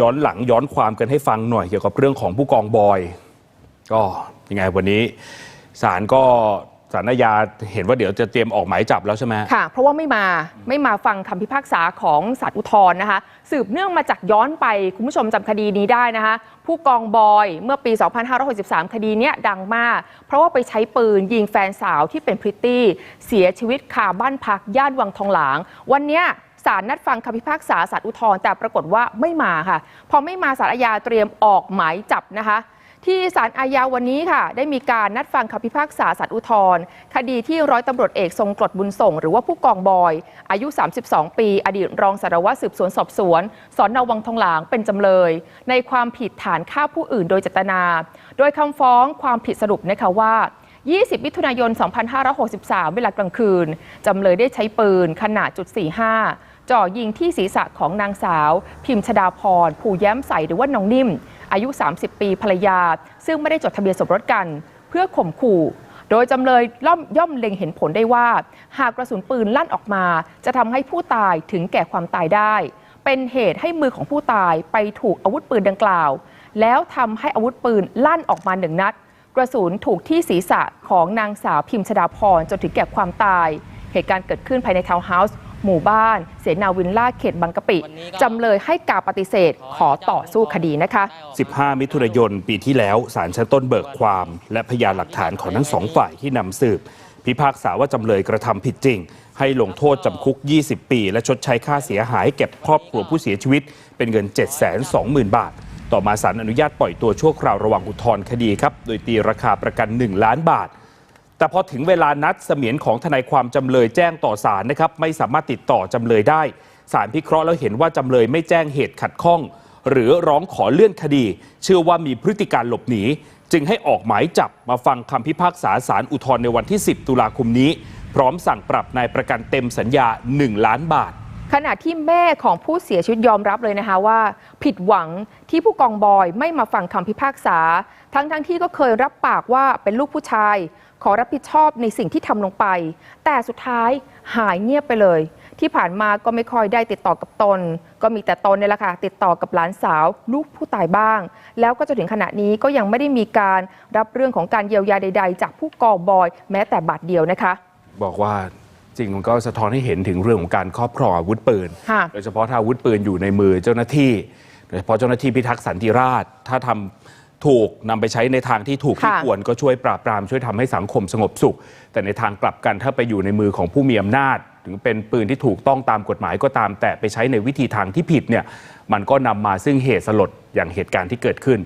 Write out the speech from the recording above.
ย้อนหลังย้อนความกันให้ฟังหน่อยเกี่ยวกับเรื่องของผู้กองบอย ก็ยังไงวันนี้ศาลก็ศาลอาญาเห็นว่าเดี๋ยวจะเตรียมออกหมายจับแล้วใช่ไหมค่ะ เพราะว่าไม่มาไม่มาฟังคำพิพากษาของศาลอุทธรณ์นะคะ สืบเนื่องมาจากย้อนไป คุณผู้ชมจำคดีนี้ได้นะคะ ผู้กองบอยเมื่อปี 2563 คดีเนี้ยดังมาก เพราะว่าไปใช้ปืนยิงแฟนสาวที่เป็นพริตตี้ เสียชีวิตคาบ้านพักย่านวังทองหลาง วันเนี้ย ศาลนัดฟังคำพิพากษาศาลอุทธรณ์แต่ปรากฏว่าไม่มาค่ะ พอไม่มาศาลอาญาเตรียมออกหมายจับนะคะที่ศาลอาญาวันนี้ค่ะ ได้มีการนัดฟังคำพิพากษาสัตว์อุทธรคดีที่ร้อยตำรวจเอกทรงกรดบุญส่ง หรือว่าผู้กองบอย อายุ 32 ปี อดีตรองสารวัตรสืบสวนสอบสวนสอนนาวังทองหลางเป็นจำเลย ในความผิดฐานฆ่าผู้อื่นโดยเจตนา โดยคำฟ้องความผิดสรุปนะคะว่า 20 มิถุนายน 2563 เวลากลางคืน จำเลยได้ใช้ปืนขนาดจุด45 จ่อยิงที่ศีรษะของนางสาว พิมชดาพรผู้แย้มใสหรือว่าน้องนิ่ม อายุ 30 ปีภรรยา ซึ่งไม่ได้จดทะเบียนสมรสกัน เพื่อข่มขู่ โดยจำเลยย่อมย่อมเล็งเห็นผลได้ว่า หากกระสุนปืนลั่นออกมา จะทำให้ผู้ตายถึงแก่ความตายได้ เป็นเหตุให้มือของผู้ตายไปถูกอาวุธปืนดังกล่าว แล้วทำให้อาวุธปืนลั่นออกมาหนึ่งนัดกระสุนถูกที่ศีรษะของนางสาวพิมชดาพรจนถึงแก่ความตาย เหตุการณ์เกิดขึ้นภายในทาวน์เฮาส์ หมู่บ้าน เสนาวินล่าเขตบางกะปิจำเลยให้การปฏิเสธขอต่อสู้คดีนะคะ 15 มิถุนายนปีที่แล้วศาลชั้นต้นเบิกความ และพยานหลักฐานของทั้งสองฝ่ายที่นำสืบ พิพากษาว่าจำเลยกระทำผิดจริง ให้ลงโทษจำคุก 20 ปี และชดใช้ค่าเสียหายแก่ครอบครัวผู้เสียชีวิต เป็นเงิน 720,000 บาทต่อมาศาลอนุญาตปล่อยตัวชั่วคราวระหว่างอุทธรณ์คดีครับ โดยตีราคาประกัน 1 ล้านบาท แต่พอถึงเวลานัดเสมียนของทนายความจำเลยแจ้งต่อศาลนะครับไม่สามารถติดต่อจำเลยได้ศาลพิเคราะห์แล้วเห็นว่าจำเลยไม่แจ้งเหตุขัดข้อง หรือร้องขอเลื่อนคดี เชื่อว่ามีพฤติการหลบหนี จึงให้ออกหมายจับมาฟังคำพิพากษาศาลอุทธรณ์ในวันที่ 10 ตุลาคมนี้ พร้อมสั่งปรับนายประกันเต็มสัญญา 1 ล้านบาทขณะที่แม่ของผู้เสียชีวิตยอมรับเลยนะคะว่า ผิดหวังที่ผู้กองบอยไม่มาฟังคำพิพากษา ทั้งทั้งๆที่ก็เคยรับปากว่าเป็นลูกผู้ชาย ขอรับผิดชอบในสิ่งที่ทำลงไป แต่สุดท้ายหายเงียบไปเลย ที่ผ่านมาก็ไม่ค่อยได้ติดต่อกับตน ก็มีแต่ตนเนี่ยแหละค่ะติดต่อกับหลานสาว ลูกผู้ตายบ้าง แล้วก็จนถึงขณะนี้ก็ยังไม่ได้มีการรับเรื่องของการเยียวยาใด ๆ จากผู้กองบอย แม้แต่บาทเดียวนะคะ บอกว่าจริงมันก็สะท้อนให้เห็นถึงเรื่องของการครอบครองอาวุธปืน ค่ะ โดยเฉพาะถ้าอาวุธปืนอยู่ในมือเจ้าหน้าที่โดยเฉพาะเจ้าหน้าที่พิทักษ์สันติราษฎร์ถ้าทำ ถูกนำไปใช้ในทางที่ถูกที่ควรก็ช่วยปราบปรามช่วยทำให้สังคมสงบสุข แต่ในทางกลับกันถ้าไปอยู่ในมือของผู้มีอำนาจ ถึงเป็นปืนที่ถูกต้องตามกฎหมายก็ตาม แต่ไปใช้ในวิธีทางที่ผิดเนี่ยมันก็นำมาซึ่งเหตุสลดอย่างเหตุการณ์ที่เกิดขึ้น